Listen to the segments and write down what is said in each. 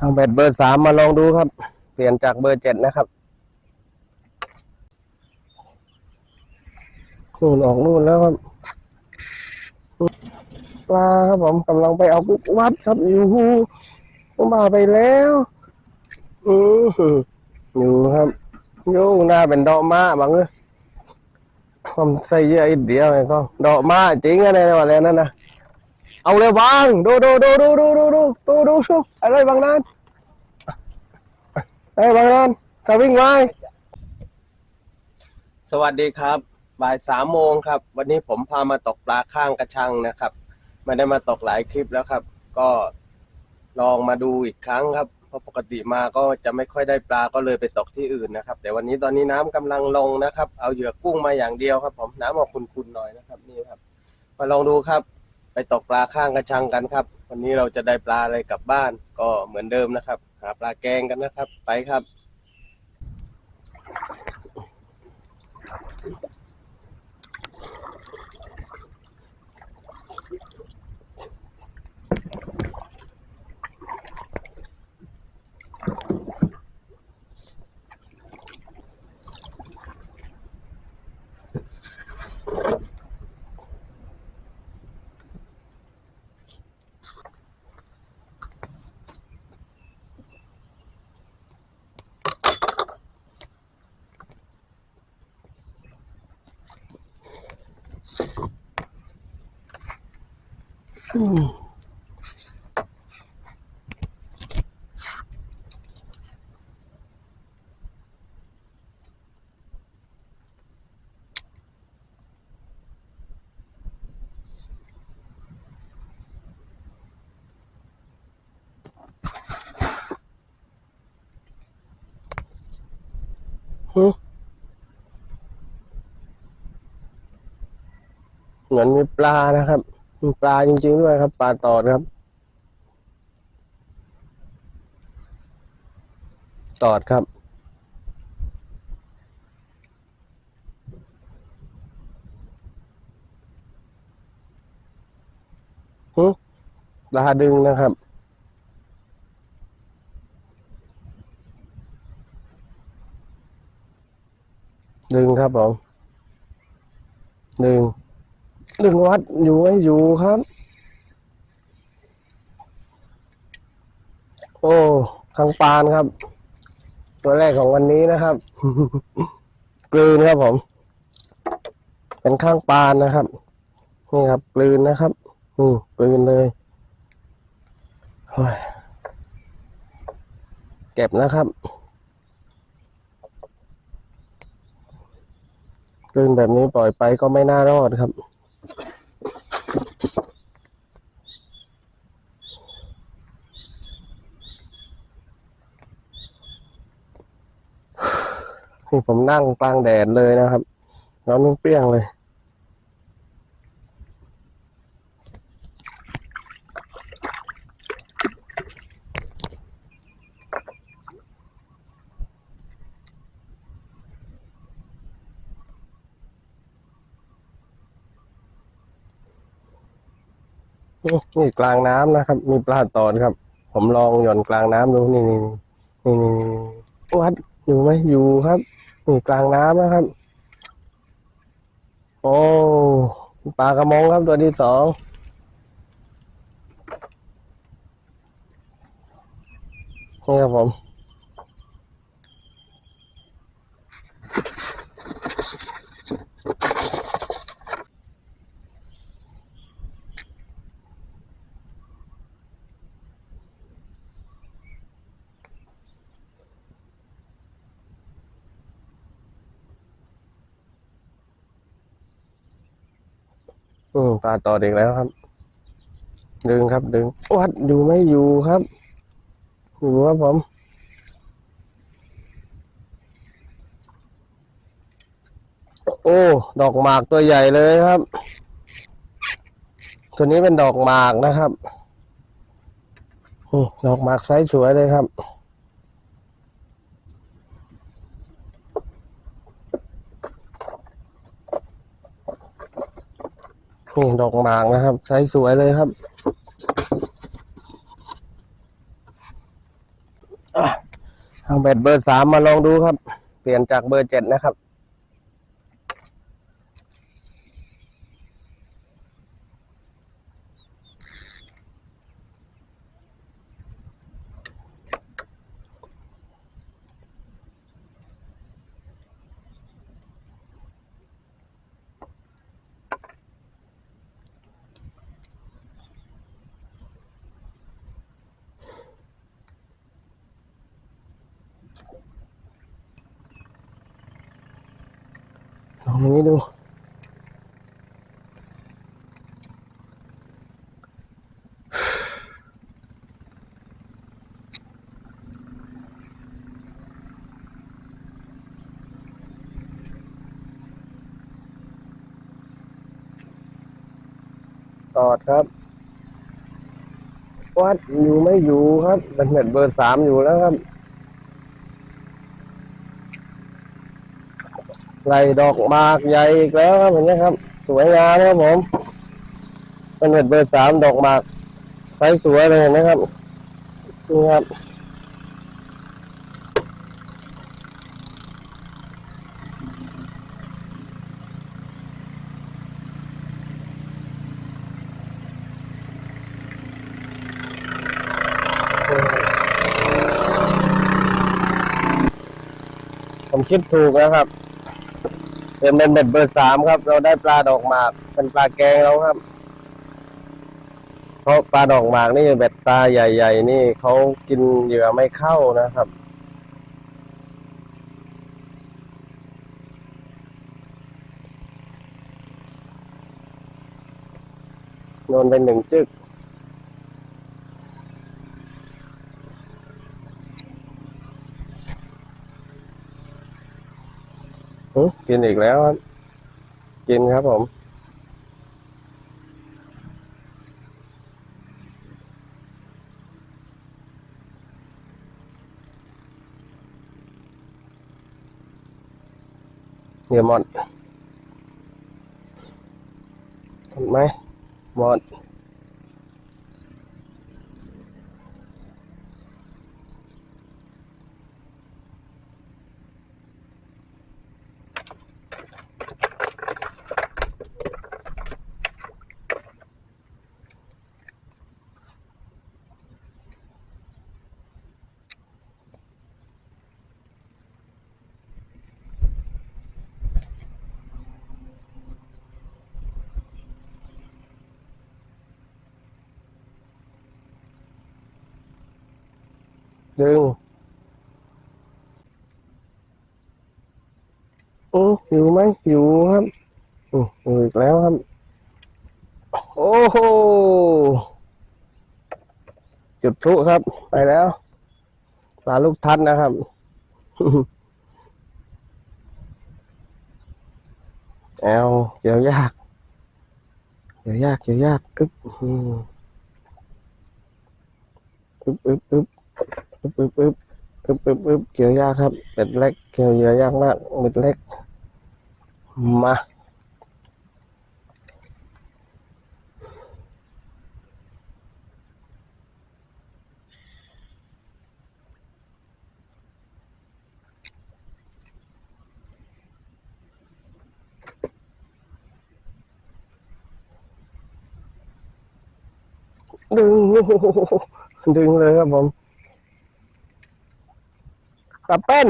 เอาแบตเบอร์สามมาลองดูครับ เปลี่ยนจากเบอร์เจ็ดนะครับนู่นออกนู่นแล้วครับปลาครับผมกำลังไปเอากุ๊กวัดครับอยู่หูผมมาไปแล้วอือหืออยู่ครับโย่หน้าเป็นดอกมาบังเลยผมใส่เยอะอีกเดียวไงก็ดอกมาจริงอะไรวะแล้วนั่นนะ เอาเลยบางดูดูดูดูดูดูดูดูดูดูอะไรบางนั้นไอ้บางนั้นสวิ่งไว้สวัสดีครับ บ่ายสามโมงครับ วันนี้ผมพามาตกปลาข้างกระชังนะครับไม่ได้มาตกหลายคลิปแล้วครับ ก็ลองมาดูอีกครั้งครับเพราะปกติมาก็จะไม่ค่อยได้ปลาก็เลยไปตกที่อื่นนะครับ แต่วันนี้ตอนนี้น้ำกำลังลงนะครับ เอาเหยื่อกุ้งมาอย่างเดียวครับ ผมน้ำออกคุณๆหน่อยนะครับ นี่ครับ มาลองดูครับ ไปตกปลาข้างกระชังกันครับ วันนี้เราจะได้ปลาอะไรกลับบ้าน ก็เหมือนเดิมนะครับ หาปลาแกงกันนะครับ ไปครับ เหมือนมีปลานะครับ ปลาจริง ๆ ด้วยครับปลาตอดครับ ตอดครับ ฮึปลาดึงนะครับดึงครับผมดึง ดึงวัดอยู่ให้อยู่ครับ โอ้ข้างปานครับ ตัวแรกของวันนี้นะครับ กลืนครับผม เป็นข้างปานนะครับ นี่ครับ กลืนนะครับ อืมกลืนเลยโอ้ยเก็บนะครับคลื่นแบบนี้ปล่อยไปก็ไม่น่ารอดครับ นี่ผมนั่งกลางแดดเลยนะครับ น้อนเปรี้ยงเลย นี่กลางน้ำนะครับ มีปลาตอดครับ ผมลองหย่อนกลางน้ำดูนี่นี่นี่นี่วัดอยู่ไหมอยู่ครับนี่กลางน้ำนะครับ โอ้ปลากระมงครับตัวที่สองนี่ครับผม อืมปลาต่อเดอีกแล้วครับ ดึงครับ ดึงวัดอยู่ไม่อยู่ครับ อยู่ครับผมโอ้ ดอกหมากตัวใหญ่เลยครับ ตัวนี้เป็นดอกหมากนะครับอืมดอกหมากไซส์สวยเลยครับ นี่ดอกหมากนะครับไซส์สวยเลยครับเอาเบ็ดเบอร์สามมาลองดูครับ เปลี่ยนจากเบอร์เจ็ดนะครับ องอย่างนี้ดู ตอดครับ วัดอยู่ไม่อยู่ครับเป็นเม็ดเบอร์สามอยู่แล้วครับ ไหลดอกมากใหญ่อีกแล้วครับเห็นไหมครับ สวยงามนะครับผมเป็นเม็ดเบอร์สามดอกมากไซส์สวยเลยเห็นไหมครับนี่ครับผมคิดถูกนะครับ เป็นเป็นเบ็ดเบอร์สามครับ เราได้ปลาดอกหมากเป็นปลาแกงแล้วครับ เพราะปลาดอกหมากนี่เบ็ดตาใหญ่ ๆ นี่เขากินเหยื่อไม่เข้านะครับโดนเป็นหนึ่งจึก กินอีกแล้วครับ กินครับผม เหยื่อหมดห็นไหมหมด ดึงอืออยู่ไหมอยู่ครับอืออยู่อีกแล้วครับ โอ้โหจุดพลุครับ ไปแล้วปลาลูกทัดนะครับ แอลเกี่ยวยากเกี่ยวยากเกี่ยวยาก อึ๊บอึ๊บอึ๊บ อึ๊บอึบอึบอึบอึบอึบอึบเกี่ยวยากครับเป็ดเล็กเกี่ยวเหยื่อยากมากเป็ดเล็ก มาดึงดึงเลยครับผม ปลาเป็น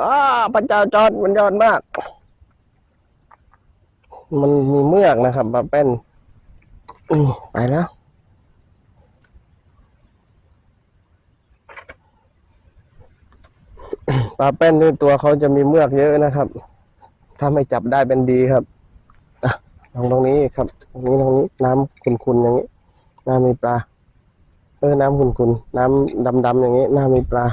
อ้าพระเจ้าจอดมันยอดมาก มันมีเมือกนะครับปลาเป็นนี่ไปแล้วปลาเป็นนี่ตัวเขาจะมีเมือกเยอะนะครับ ถ้าไม่จับได้เป็นดีครับลองตรงนี้ครับตรงนี้ตรงนี้น้ำขุ่นๆอย่างนี้ น้ามีปลา เออ น้ำขุ่นๆน้ำดำๆอย่างนี้ น้ามีปลา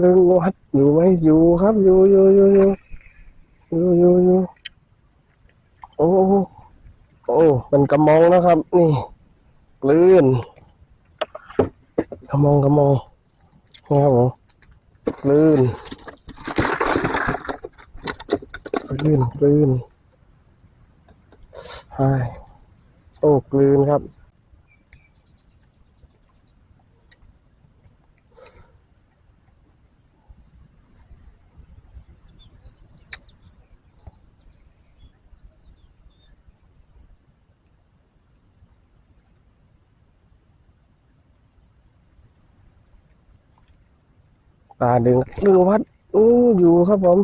เรื่องวัดอยู่ไหมอยู่ครับอยู่อยู่อยู่อยู่อยู่อยู่อยู่โอ้โอ้เป็นกระมองนะครับ นี่กลื่นกระมองกระมองนี่ครับผมกลื่นกลื่นกลื่นใช่โอ้กลื่นครับ ปลาดึงดึงวัดอู้อยู่ครับผม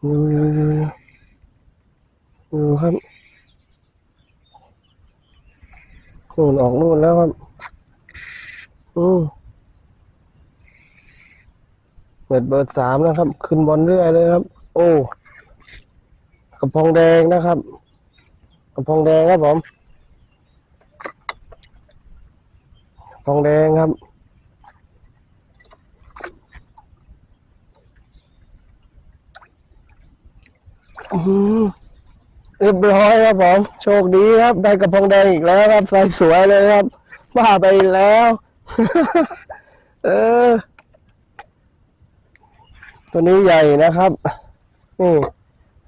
อยู่อยู่อยู่อยู่อยู่ครับนู่นออกนู่นแล้วครับอืมเปิดเบอร์สามนะครับ ขึ้นบอลเรื่อยเลยครับ โอ้กระพงแดงนะครับกระพงแดงครับผมกระพงแดงครับ อื้อหือ เรียบร้อยครับผมโชคดีครับ ได้กระพงแดงอีกแล้วครับใส่สวยเลยครับว่าไปแล้ว เออ ตัวนี้ใหญ่นะครับนี่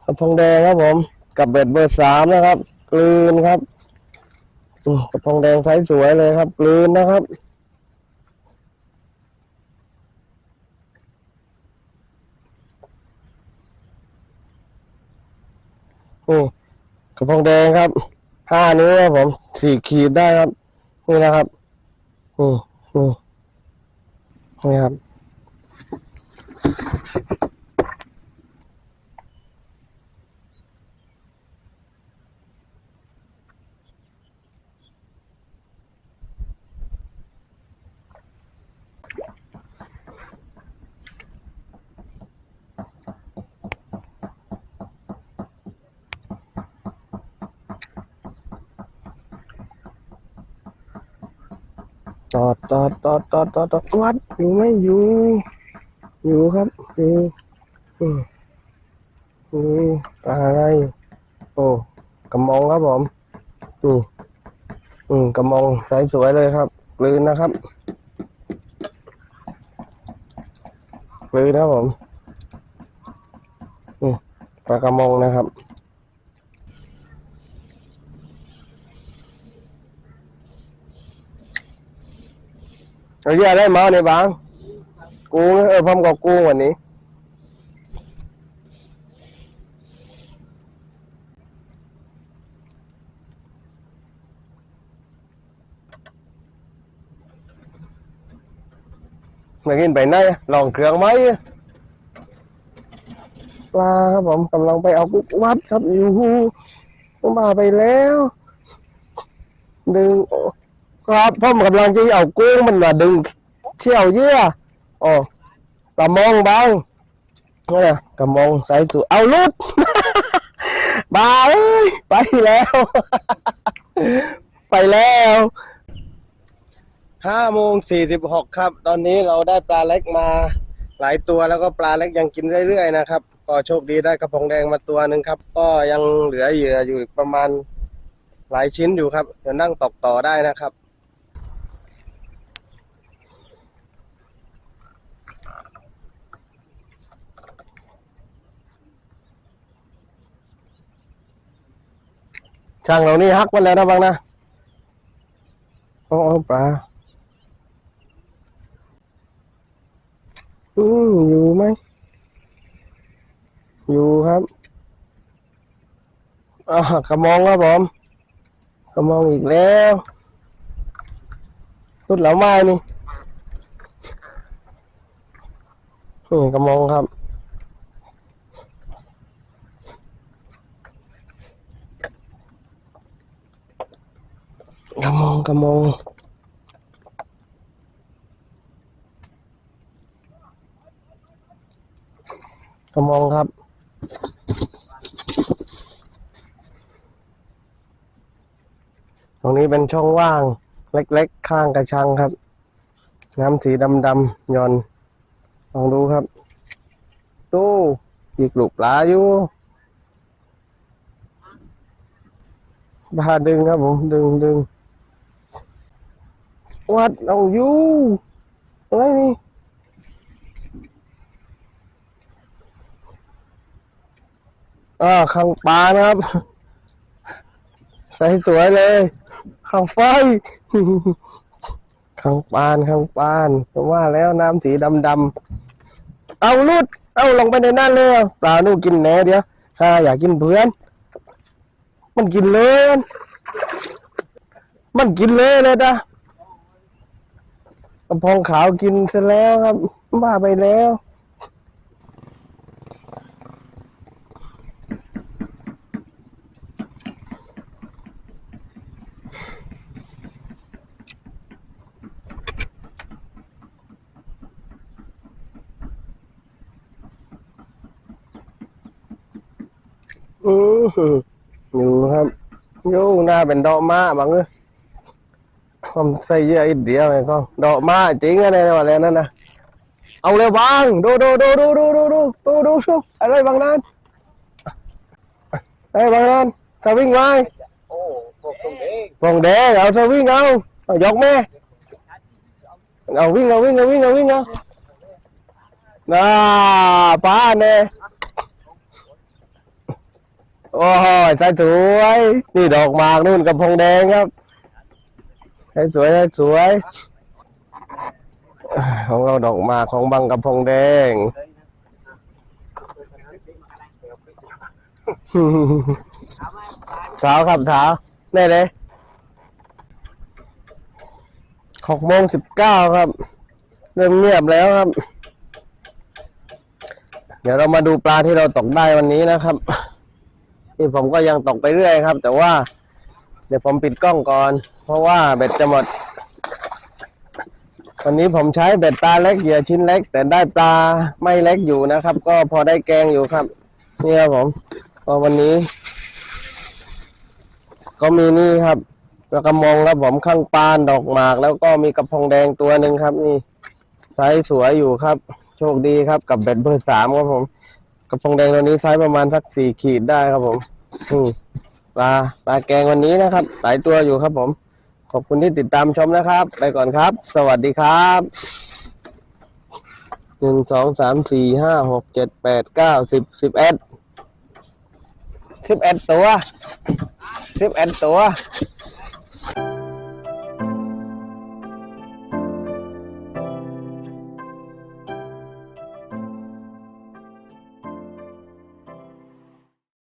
กระพงแดงครับผม กับเบ็ดเบอร์สามนะครับ กลืนครับกระพงแดงไซส์สวยเลยครับ กลืนนะครับ นี่กระพงแดงครับห้านิ้วครับผมสี่ขีดได้ครับ นี่นะครับนี่นี่นี่ครับ ต อดตอดตอดตอดตอดตอวัดอยู่ไหม่อยู่ อยู่ครับอยู่อืมอืมปลาอะไร โอ้กระมองครับผมอืมอืมกระมองใสสวยเลยครับกลืนนะครับกลืนนะครับผมอืมปลากระมองนะครับ เราแยกได้มาในบาง กูเออพร้อมกับกูวันนี้ มากินไปไหนลองเครื่องไหมปลาครับผมกำลังไปเอากุ๊กวัดครับอยู่ผมมาไปแล้ว ดึงโอ้ ครับพ่อมกำลังจะเอากุ้งมันมาดึงเที่ยวเยื่ออ๋อกระมองบางนี่นะกระมองสายสุดเอาลุดบาเอ้ยไปแล้ว ไปแล้วห้าโมงสี่สิบหกครับ ตอนนี้เราได้ปลาเล็กมาหลายตัวแล้วก็ปลาเล็กยังกินเรื่อยๆนะครับก็โชคดีได้กระพงแดงมาตัวหนึ่งครับ ก็ยังเหลือเหยื่ออยู่ประมาณหลายชิ้นอยู่ครับเดี๋ยวนั่งตกต่อได้นะครับ ช่างเรานี่ฮักมันแล้วนะบางนะโอ้ปลาอืมอยู่ไหม อยู่ครับอ่ากระมองครับผมกระมองอีกแล้วรุดเหลาไม้นี่นี่กระมองครับ กระมองกระมองกระมองครับ ตรงนี้เป็นช่องว่างเล็กๆ ข้างกระชังครับ น้ำสีดำๆหย่อน ลองดูครับ ดูอีกลูกปลาอยู่ปลาดึงครับผม ดึงดึง วัดเอาอยู่อะไรนี่อ่าข้างปลานะครับ ใส่สวยเลยข้างไฟข้างปานข้างปานผมว่าแล้วน้ำสีดำดำๆเอาลุด เอาลงไปในนั่นเลยปลาหนูกินแหนเดียวข้าอยากกินเพื่อน มันกินเลย มันกินเลยเลยจ้ะ กระพองขาวกินเสร็จแล้วครับ บ้าไปแล้วอือหืออยู่ครับ อยู่หน้าเป็นดอกม้าบางเลย ผมใส่เยอะอีกเดียวเองก็ดอกม้าจริงอะไรวะแล้วนั่นนะเอาเลยบางดูดูดูดูดูดูดูดูดูชุบอะไรบางนั้นไอ้บางนั้นสวิงไว้โอ้พวงนี้ปองแดงเอาสวิงเอาเอายกแม่เอาวิ่งเอาวิ่งเอาวิ่งเอาวิ่งเอาน่าป้าเนี่ยโอ้ยใส่สวยนี่ดอกหมากนู่นกระพงแดงครับ ใส่สวยใส่สวย ของเราดอกมาของบังกระพงแดงเช้าครับเช้าแน่เลยหกโมงสิบเก้าครับ เริ่มเงียบแล้วครับ เดี๋ยวเรามาดูปลาที่เราตกได้วันนี้นะครับนี่ผมก็ยังตกไปเรื่อยครับ แต่ว่า เดี๋ยวผมปิดกล้องก่อน เพราะว่าเบ็ดจะหมด วันนี้ผมใช้เบ็ดตาเล็กเหยื่อชิ้นเล็ก แต่ได้ปลาไม่เล็กอยู่นะครับ ก็พอได้แกงอยู่ครับ นี่ครับผมก็วันนี้ ก็มีนี่ครับกระมงครับผมข้างปานดอกหมาก แล้วก็มีกระพงแดงตัวหนึ่งครับ นี่ไซส์สวยอยู่ครับ โชคดีครับกับเบ็ดเบอร์สามครับผม กระพงแดงตัวนี้ไซส์ประมาณสักสี่ขีดได้ครับผมอืม ปลาปลาแกงวันนี้นะครับ หลายตัวอยู่ครับผม ขอบคุณที่ติดตามชมนะครับ ไปก่อนครับ สวัสดีครับหนึ่งสองสามสี่ห้าหกเจ็ดแปดเก้าสิบสิบเอ็ดสิบเอ็ดตัวสิบเอ็ดตัว